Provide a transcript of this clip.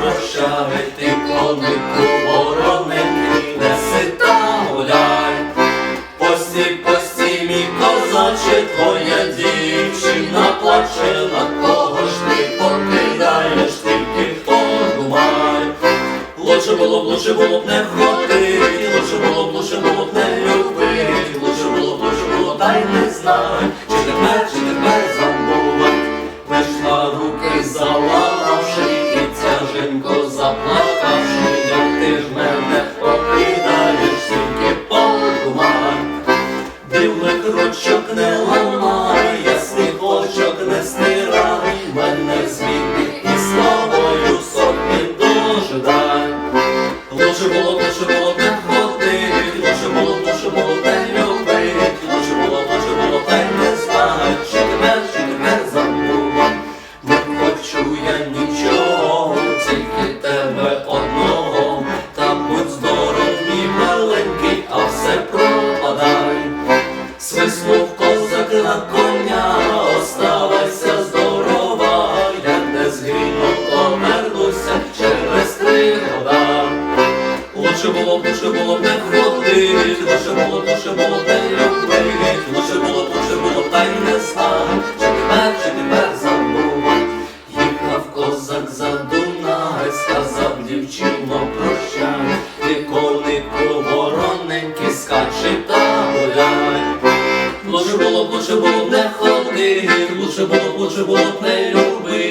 прощай, ти конику вороненький, неси та гуляй. Пості, пості, мій козаче, твоя дівчина плаче, на кого ж ти покидаєш, тільки подумай. Лучше було б, лучше було б не ходити, лучше було б, лучше було б не любити, лучше було б, лучше було та й не знай, чи тепер, чи тепер забувати. Вийшла руки Дивних ручок не ламай, ясних очок не стирай, мене звідти і славою сотні дожидай. Лучше було, лучше було не ходить, лучше було, лучше було було лучше було б не ходить, лучше було лучше було б не любить, лучше було лучше було б та й не знать, чи тепер, чи тепер забувати. Їхав козак за Дунай, сказав дівчино прощай, ти конику вороненький, скачи та гуляй. Лучше було б, лучше було б не ходить, лучше було б, лучше було б не любить,